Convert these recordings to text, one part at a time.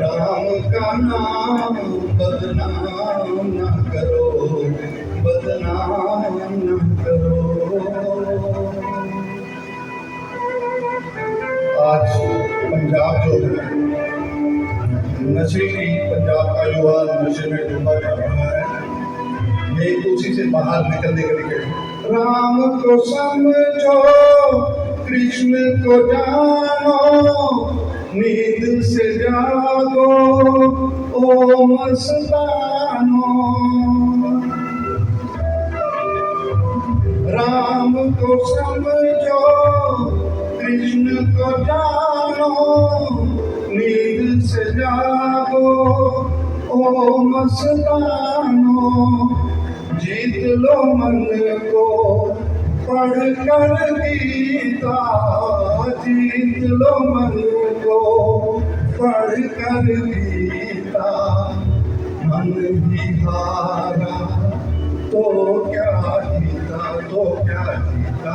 राम का नाम बदनाम न करो बदनाम न करो आज पंजाब जो है नशे की पंजाब का युवा नशे में डूबा जा रहा है ये उसी से बाहर निकलने के लिए राम को समझो, कृष्ण को जानो नींद से जागो ओ मस्तानो राम को समझो कृष्ण को जानो नींद से जागो ओ मस्तानो जीत लो मन को पढ़ कर गीता जीत लो मन को पढ़ कर गीता मन ही हारा तो क्या जीता तो क्या जीता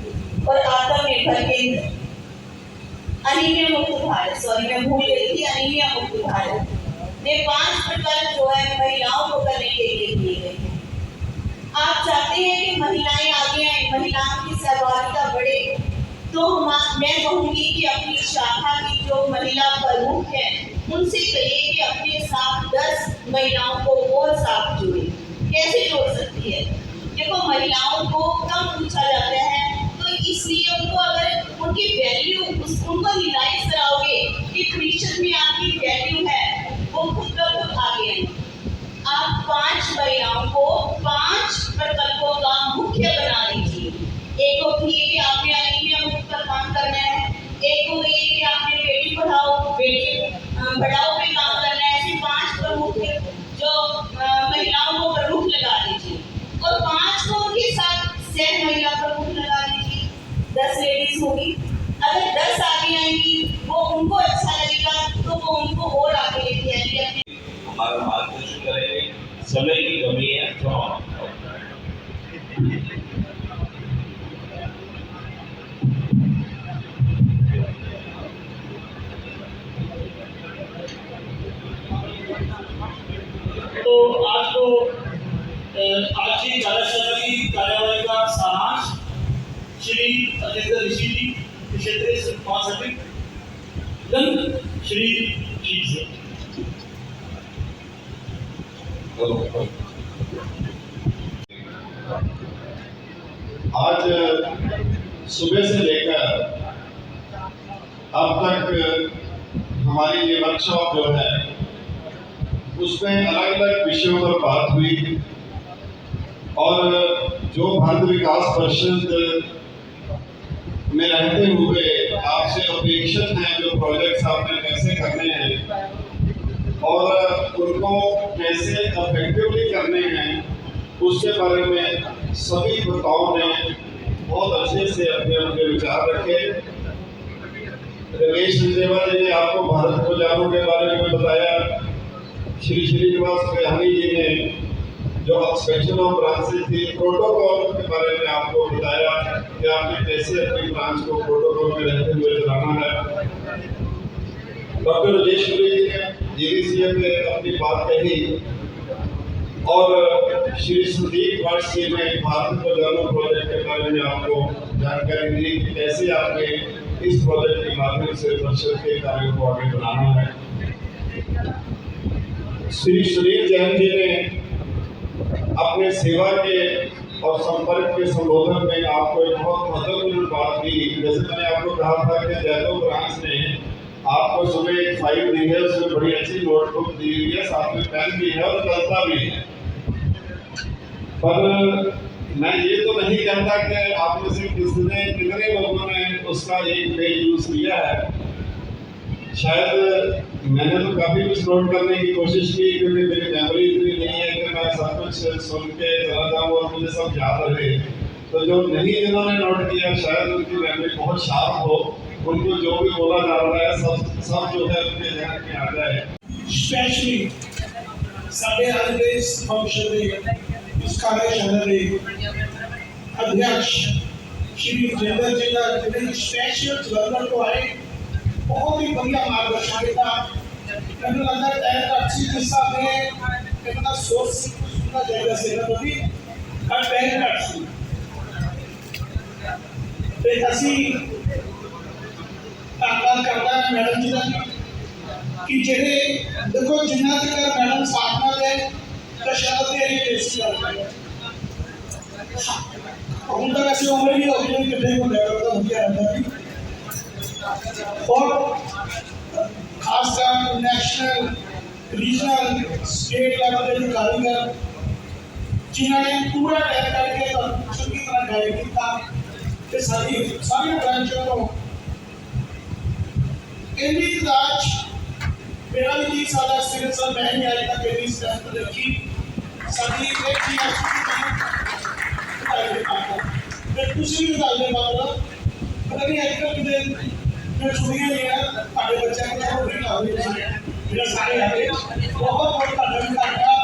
और आत्मनिर्भर केंद्र अनिमिया मुक्त भारत सॉरी मैं भूल गई थी, अनिमिया मुक्त भारत। ये पाँच प्रकल्प जो है, महिलाओं को करने के लिए दिए गए हैं। आप चाहते हैं कि महिलाएँ आगे आए, महिलाओं की सहभागिता बढ़े तो मैं कहूँगी कि अपनी शाखा की जो महिला प्रमुख है, उनसे कहिए कि अपने साथ दस महिलाओं को और साथ जोड़े। कैसे जोड़ सकती है? देखो, महिलाओं को कम पूछा जाता है इसलिए उनको अगर उनकी वैल्यू उस, उनको रियलाइज़ कराओगे कि क्रिश्चियन में आपकी वैल्यू है, वो खुद ब खुद आगे आएँगे आप पाँच महिलाओं को पाँच प्रकल्पों का मुख्य बना दीजिए। एक को ये कि आपने अनिमिया मुक्त पर काम करना है। एक को ये कि आपने बेटी पढ़ाओ, बेटी बढ़ाओ पे काम करना है। ऐसे पाँच प्रमुख जो महिलाओं को प्रमुख लगा दीजिए। और पाँच को उनके साथ सह महिला दस लेडीज़ होगी। अगर दस आगे आएँगी वो उनको अच्छा लगेगा तो वो उनको और आगे लेके आएँगे अपने। हमारा मार्गदर्शन करेंगे। समय की कमी है थोड़ा तो आज को आज की कार्यशाला की कार्यवाही का सारांश श्री अजिंदर ऋषि जी क्षेत्रीय महासचिव श्री जी से। आज सुबह से लेकर अब तक हमारी ये वर्कशॉप जो है, उसमें अलग अलग विषयों पर बात हुई। और जो भारत विकास परिषद में रहते हुए आपसे अपेक्षित हैं जो प्रोजेक्ट्स आपने कैसे करने हैं और उनको कैसे अफेक्टिवली करने हैं, उसके बारे में सभी वक्ताओं ने बहुत अच्छे से अपने अपने विचार रखे। रमेश सिंहदेवा जी ने आपको भारत को जानो के बारे में बताया। श्री श्रीनिवास बिहानी जी ने जो एक्सपेंशन ऑफ़ ब्रांचेस थी प्रोटोकॉल के बारे में आपको बताया कि आपने कैसे अपनी ब्रांच को प्रोटोकॉल में रहते हुए चलाना है। डॉक्टर राजेश्वरी जी ने जीवीसीए पे अपनी बात कही और श्री संदीप जी ने भारत को जानो प्रोजेक्ट के बारे में आपको जानकारी दी कि कैसे आपने इस प्रोजेक्ट के माध्यम से परिषद के कार्यों को आगे बढ़ाना है। श्री सुनील जैन जी ने अपने सेवा के और संपर्क के संबोधन में आपको एक बहुत महत्वपूर्ण बात दी जैसे मैंने आपको कहा था कि जैतो ब्रांच ने आपको सुबह एक फ़ाइल दी है उसमें बड़ी अच्छी नोटबुक दी हुई है, साथ में पेन भी है और चलता भी है। पर मैं ये तो नहीं कहता कि आप में से किसने कितने लोगों ने उसका एक पेज यूज़ किया है। शायद मैंने तो काफी कुछ नोट करने की कोशिश की क्योंकि मेरी मेमोरी इतनी नहीं है कि मैं सब कुछ सुन के चला जाऊँ और मुझे सब याद रहे तो जो नहीं जिन्होंने नोट किया शायद उनकी मेमोरी बहुत शार्प हो उनको जो भी बोला जा रहा है सब सब जो है उनके ध्यान में आ जाए ਸਪੈਸ਼ਲੀ ਸਾਡੇ ਅੱਜ ਦੇ ਇਸ ਫੰਕਸ਼ਨ ਦੇ ਇਸ ਕਾਰਜਸ਼ਾਲਾ ਦੇ ਅਧਿਆਕਸ਼ ਸ਼੍ਰੀ ਜਿੰਦਰ ਜੀ ਦਾ ਜਿਹੜੇ ਸਪੈਸ਼ਲ ਜਲੰਧਰ ਤੋਂ ਆਏ बहुत ही बढ़िया मार्गदर्शन देता कहने लगा टाइम का अच्छी किस्सा में कितना सोर्स से कुछ सुना जाएगा सेना तो भी हर टाइम का अच्छी। तो ऐसी ताकत करता है मैडम जी का कि जेडे देखो जिन्ना तो तक मैडम साथ में है हाँ, तो शायद तेरी बेइज्जती कर पाए हम तो ऐसी उम्र भी होती है कि देखो मैडम तो हो गया है। और खासकर नेशनल रीजनल स्टेट लेवल के कारीगर जिन्होंने पूरा टाइम करके कंस्ट्रक्शन की तरह गाइड किया कि सारी सारी ब्रांचों को केंद्रीय राज मेरा भी सारा सिरे सर मैं ही आज तक केंद्रीय स्टैंड पर रखी सारी एक चीज़ अच्छी थी मैं कुछ भी बता दे पा रहा पता नहीं आजकल कितने ਜਿਹੜੀਆਂ ਛੁੱਟੀਆਂ ਨੇ ਤੁਹਾਡੇ ਬੱਚਿਆਂ ਨੂੰ ਛੁੱਟੀ ਲਾਉਂਦੇ ਨੇ ਜਿਹੜੇ ਸਾਰੇ ਆਏ ਬਹੁਤ ਬਹੁਤ ਧੰਨਵਾਦ।